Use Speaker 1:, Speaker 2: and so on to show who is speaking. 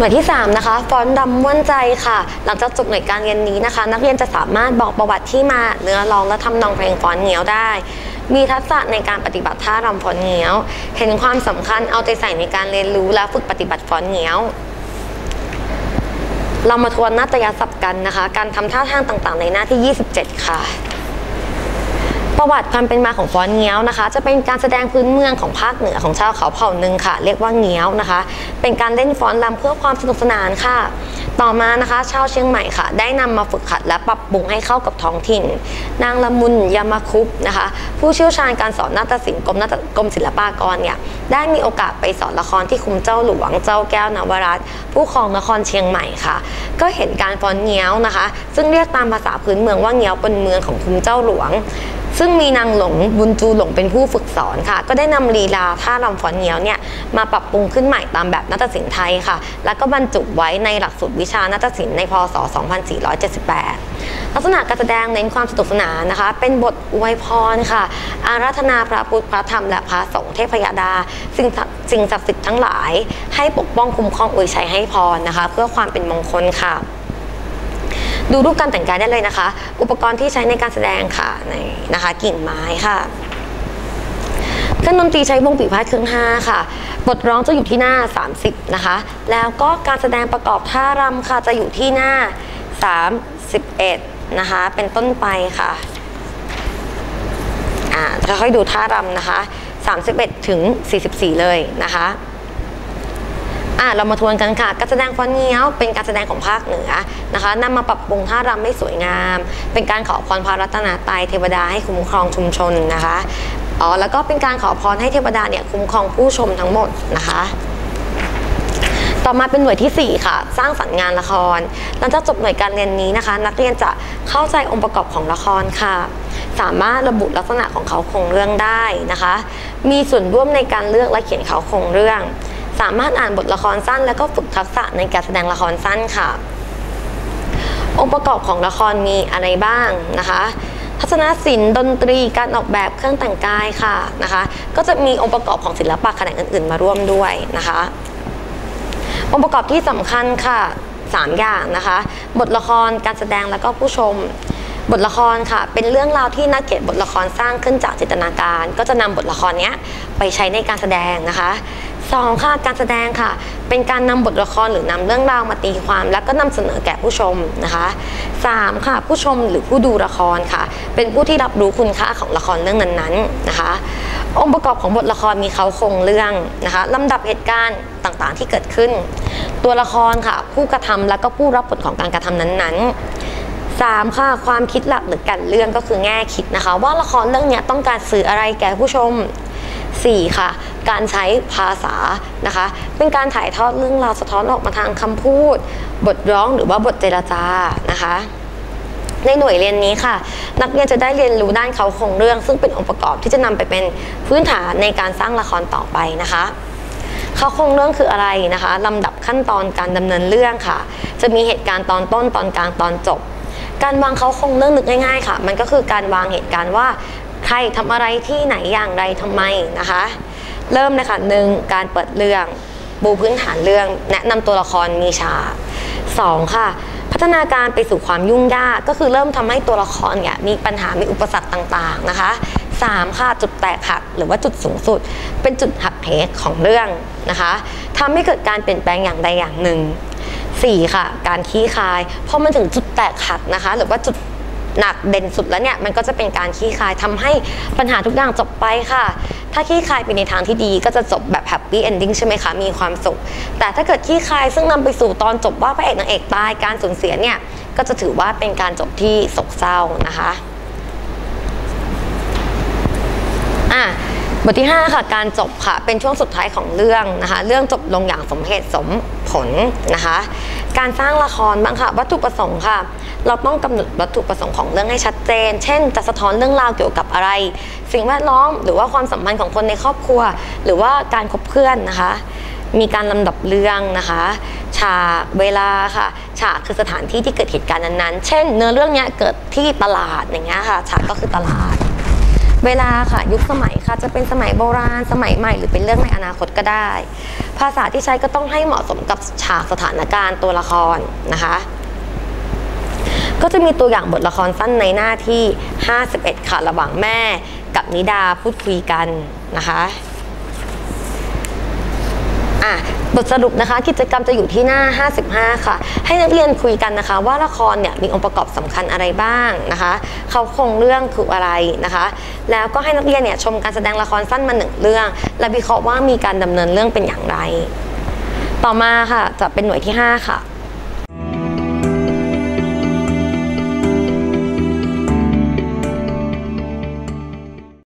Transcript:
Speaker 1: หน่วยที่ 3 นะคะ ฟอนต์ดำม่วนใจค่ะ หลังจากจบหน่วยการเรียนนี้นะคะ นักเรียนจะสามารถบอกประวัติที่มาเนื้อร้องและทำนองเพลงฟอนต์เงี้ยวได้ มีทักษะในการปฏิบัติท่ารำฟอนต์เงี้ยว เห็นความสำคัญเอาใจใส่ในการเรียนรู้และฝึกปฏิบัติฟอนต์เงี้ยวเรามาทวนนาฏยศัพท์กันนะคะ การทำท่าทางต่างๆ ในหน้าที่ 27 ค่ะ ประวัติความเป็นมาของฟ้อนเงี้ยวนะคะ จะเป็นการแสดงพื้นเมืองของภาคเหนือของชาวเขาเผ่าหนึ่งค่ะ เรียกว่าเงี้ยวนะคะ เป็นการเล่นฟ้อนรำเพื่อความสนุกสนานค่ะ ต่อมานะคะ ชาวเชียงใหม่ค่ะ ได้นำมาฝึกขัดและปรับปรุงให้เข้ากับท้องถิ่น นางละมุนยามาคุปนะคะ ผู้เชี่ยวชาญการสอนนาฏศิลป์กรมนาฏกรมศิลปากรเนี่ยได้มีโอกาสไปสอนละครที่คุมเจ้าหลวงเจ้าแก้วนวรัตผู้ครองนครเชียงใหม่ค่ะ ก็เห็นการฟ้อนเงี้ยวนะคะ ซึ่งเรียกตามภาษาพื้นเมืองว่าเงี้ยวเป็นเมืองของคุมเจ้าหลวง ซึ่งมีนางหลงบุญจูหลงเป็นผู้ฝึกสอนค่ะ ก็ได้นำลีลาท่ารำฟ้อนเงี้ยวเนี่ยมาปรับปรุงขึ้นใหม่ตามแบบนาฏศิลป์ไทยค่ะ แล้วก็บรรจุไว้ในหลักสูตรวิชานาฏศิลป์ในพศ 2478 ลักษณะการแสดงเน้นความสนุกสนานนะคะ เป็นบทอวยพรค่ะ อาราธนาพระพุทธพระธรรมและพระสงฆ์เทพยดา สิ่งศักดิ์สิ่งศักดิ์สิทธิ์ทั้งหลาย ให้ปกป้องคุ้มครองอวยชัยให้พรนะคะ เพื่อความเป็นมงคลค่ะ ดูรูปการแต่งกายได้เลยนะคะ อุปกรณ์ที่ใช้ในการแสดงค่ะในนะคะกิ่งไม้ค่ะเครื่องดนตรีใช้วงปีพาดเครื่องห้าค่ะ บทร้องจะอยู่ที่หน้า 30 นะคะ แล้วก็การแสดงประกอบท่ารำค่ะจะอยู่ที่หน้า 31 นะคะ เป็นต้นไปค่ะอ่าจะค่อยๆดูท่ารำนะคะ 31 ถึง 44 เลยนะคะ อะเรามาทวนกันค่ะ การแสดงฟ้อนเงี้ยวเป็นการแสดงของภาคเหนือนะคะนำมาปรับปรุงท่ารำให้สวยงาม เป็นการขอพรพระรัตนตรัยเทวดาให้คุ้มครองชุมชนนะคะอ๋อแล้วก็เป็นการขอพรให้เทวดาเนี่ยคุ้มครองผู้ชมทั้งหมดนะคะต่อมาเป็นหน่วยที่ 4 ค่ะ สร้างสรรค์งานละคร หลังจากจบหน่วยการเรียนนี้นะคะ นักเรียนจะเข้าใจองค์ประกอบของละครค่ะ สามารถระบุลักษณะของเขาโครงเรื่องได้นะคะ มีส่วนร่วมในการเลือกและเขียนเขาโครงเรื่อง สามารถอ่านบทละครสั้น แล้วก็ฝึกทักษะในการแสดงละครสั้นค่ะ องค์ประกอบของละครมีอะไรบ้างนะคะทัศนศิลป์ดนตรีการออกแบบเครื่องแต่งกายค่ะนะคะ ก็จะมีองค์ประกอบของศิลปะแขนงอื่น ๆ มาร่วมด้วยนะคะ องค์ประกอบที่สำคัญค่ะ3อย่างนะคะ บทละครการแสดงแล้วก็ผู้ชม บทละครค่ะเป็นเรื่องราวที่นักเขียนบทละครสร้างขึ้นจากจินตนาการ ก็จะนำบทละครเนี้ยไปใช้ในการแสดงนะคะ สองค่ะการแสดงค่ะ เป็นการนำบทละครหรือนำเรื่องราวมาตีความ แล้วก็นำเสนอแก่ผู้ชมนะคะสามค่ะ ผู้ชมหรือผู้ดูละครค่ะ เป็นผู้ที่รับรู้คุณค่าของละครเรื่องนั้นๆนะคะ องค์ประกอบของบทละครมีเขาโครงเรื่องนะคะลำดับเหตุการณ์ต่างๆ ที่เกิดขึ้น ตัวละครค่ะ ผู้กระทำแล้วก็ผู้รับผลของการกระทำนั้นๆสามค่ะความคิดหลักหรือกันเรื่องก็คือแง่คิดนะคะ ว่าละครเรื่องนี้ต้องการสื่ออะไรแก่ผู้ชม 4. ค่ะ การใช้ภาษานะคะ เป็นการถ่ายทอดเรื่องราวสะท้อนออกมาทางคำพูด บทร้องหรือว่าบทเจรจานะคะในหน่วยเรียนนี้ค่ะ นักเรียนจะได้เรียนรู้ด้านเขาโครงเรื่อง ซึ่งเป็นองค์ประกอบที่จะนำไปเป็นพื้นฐานในการสร้างละครต่อไปนะคะเขาโครงเรื่องคืออะไรนะคะลำดับขั้นตอนการดำเนินเรื่องค่ะ จะมีเหตุการณ์ตอนต้นตอนกลางตอนจบ การวางเขาโครงเรื่องนึกง่ายๆค่ะ มันก็คือการวางเหตุการณ์ว่า ครทำอะไรที่ไหนอย่างไรทำไมนะคะ เริ่มเลยค่ะหนึ่งการเปิดเรื่องปูพื้นฐานเรื่อง แนะนำตัวละครมีฉากสองค่ะพัฒนาการไปสู่ความยุ่งยากก็คือเริ่มทำให้ตัวละครเนี่ยมีปัญหา มีอุปสรรคต่างๆนะคะสามค่ะจุดแตกหักหรือว่าจุดสูงสุด เป็นจุดหักเหของเรื่องนะคะทำให้เกิดการเปลี่ยนแปลงอย่างใดอย่างหนึ่ง 4 ค่ะ การขี้คายพอมันถึงจุดแตกหักนะคะ หรือว่าจุด หนักเด่นสุดแล้วเนี่ยมันก็จะเป็นการขี้คายทำให้ปัญหาทุกอย่างจบไปค่ะ ถ้าขี้คายไปในทางที่ดีก็จะจบแบบแฮปปี้เอนดิ้งใช่ไหมคะ มีความสุข แต่ถ้าเกิดขี้คายซึ่งนำไปสู่ตอนจบว่าพระเอกนางเอกตายการสูญเสียเนี่ยก็จะถือว่าเป็นการจบที่โศกเศร้านะคะอะ บทที่ 5 ค่ะ การจบค่ะ เป็นช่วงสุดท้ายของเรื่องนะคะ เรื่องจบลงอย่างสมเหตุสมผลนะคะ การสร้างละครบ้างค่ะ วัตถุประสงค์ค่ะ เราต้องกำหนดวัตถุประสงค์ของเรื่องให้ชัดเจน เช่น จะสะท้อนเรื่องราวเกี่ยวกับอะไร สิ่งแวดล้อม หรือว่าความสัมพันธ์ของคนในครอบครัว หรือว่าการคบเพื่อนนะคะ มีการลำดับเรื่องนะคะ ฉากเวลาค่ะ ฉากคือสถานที่ที่เกิดเหตุการณ์นั้นๆ เช่น เนื้อเรื่องเนี้ยเกิดที่ตลาดอย่างเงี้ยค่ะ ฉากก็คือตลาด เวลาค่ะยุคสมัยค่ะจะเป็นสมัยโบราณ สมัยใหม่หรือเป็นเรื่องในอนาคตก็ได้ ภาษาที่ใช้ก็ต้องให้เหมาะสมกับฉากสถานการณ์ตัวละครนะคะ ก็จะมีตัวอย่างบทละครสั้นในหน้าที่ 51 ค่ะระหว่างแม่กับนิดาพูดคุยกันนะคะ อะบทสรุปนะคะ กิจกรรมจะอยู่ที่หน้า 55 ค่ะ ให้นักเรียนคุยกันนะคะ ว่าละครเนี่ยมีองค์ประกอบสำคัญอะไรบ้างนะคะเขาโครงเรื่องคืออะไรนะคะ แล้วก็ให้นักเรียนเนี่ยชมการแสดงละครสั้นมาหนึ่งเรื่อง และวิเคราะห์ว่ามีการดำเนินเรื่องเป็นอย่างไร ต่อมาค่ะจะเป็นหน่วยที่ 5 ค่ะ